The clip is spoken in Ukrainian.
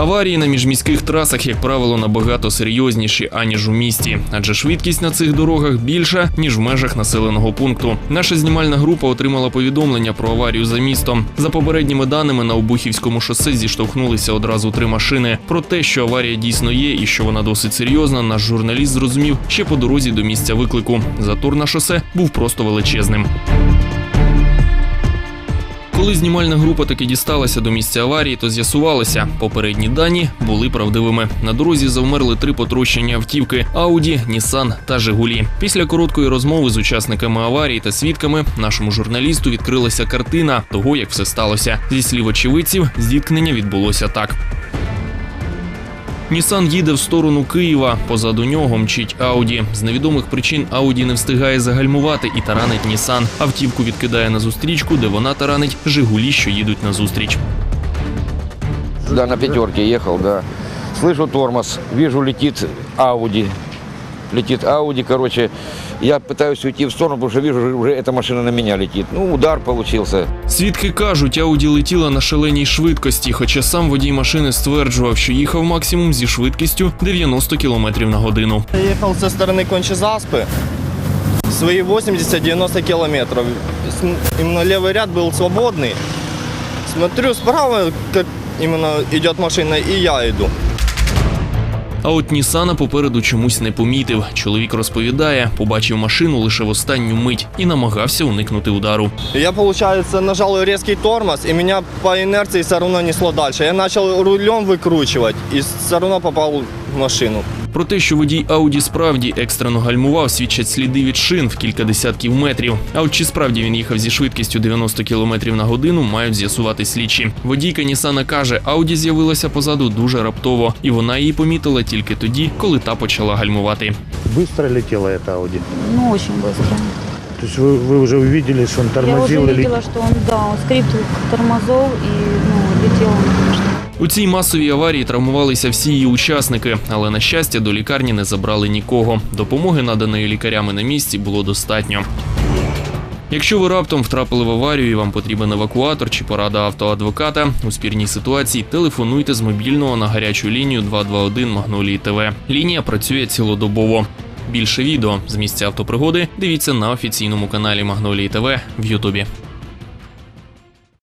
Аварії на міжміських трасах, як правило, набагато серйозніші аніж у місті, адже швидкість на цих дорогах більша ніж в межах населеного пункту. Наша знімальна група отримала повідомлення про аварію за містом. За попередніми даними на Обухівському шосе зіштовхнулися одразу три машини. Про те, що аварія дійсно є і що вона досить серйозна, наш журналіст зрозумів ще по дорозі до місця виклику. Затор на шосе був просто величезним. Коли знімальна група таки дісталася до місця аварії, то з'ясувалося, попередні дані були правдивими. На дорозі завмерли три потрощені автівки: Ауді, Нісан та Жигулі. Після короткої розмови з учасниками аварії та свідками нашому журналісту відкрилася картина того, як все сталося. Зі слів очевидців, зіткнення відбулося так. Нісан їде в сторону Києва. Позаду нього мчить Ауді. З невідомих причин Ауді не встигає загальмувати і таранить Нісан. Автівку відкидає на зустрічку, де вона таранить Жигулі, що їдуть на зустріч. Да, на п'ятерці їхав, да. Слышу тормоз, вижу летит Ауді. Летит Ауді, короче, я пытаюсь уйти в сторону, потому что вижу, уже- уже эта машина на меня летит. Ну, удар получился. Свідки кажуть, Ауді летіла на шаленій швидкості, хоча сам водій машини стверджував, що їхав максимум зі швидкістю 90 км на годину. Я ехал со стороны Кончезаспы, свои 80-90 километров. С- Именно левый ряд был свободный. Смотрю справа, как именно идет машина, и я иду. А от Нісана попереду чомусь не помітив. Чоловік розповідає, побачив машину лише в останню мить і намагався уникнути удару. Я, виходить, нажав різкий тормоз, і мене по інерції все одно несло далі. Я почав рулем викручувати і все одно попав в машину. Про те, що водій Ауді справді екстрено гальмував, свідчать сліди від шин в кілька десятків метрів. А от чи справді він їхав зі швидкістю 90 км на годину, мають з'ясувати слідчі. Водійка Нісана каже, Ауді з'явилася позаду дуже раптово, і вона її помітила тільки тоді, коли та почала гальмувати. Быстро летела эта Ауди? Ну, очень быстро. То есть вы, вы уже увидели, что он Я уже тормозил или... видела, что он, да, он скриптил тормозов и, ну, летел он, конечно. У цій масовій аварії травмувалися всі її учасники, але на щастя до лікарні не забрали нікого. Допомоги, наданої лікарями на місці, було достатньо. Якщо ви раптом втрапили в аварію і вам потрібен евакуатор чи порада автоадвоката у спірній ситуації, телефонуйте з мобільного на гарячу лінію 221 Магнолії ТВ. Лінія працює цілодобово. Більше відео з місця автопригоди дивіться на офіційному каналі Магнолії ТВ в Ютубі.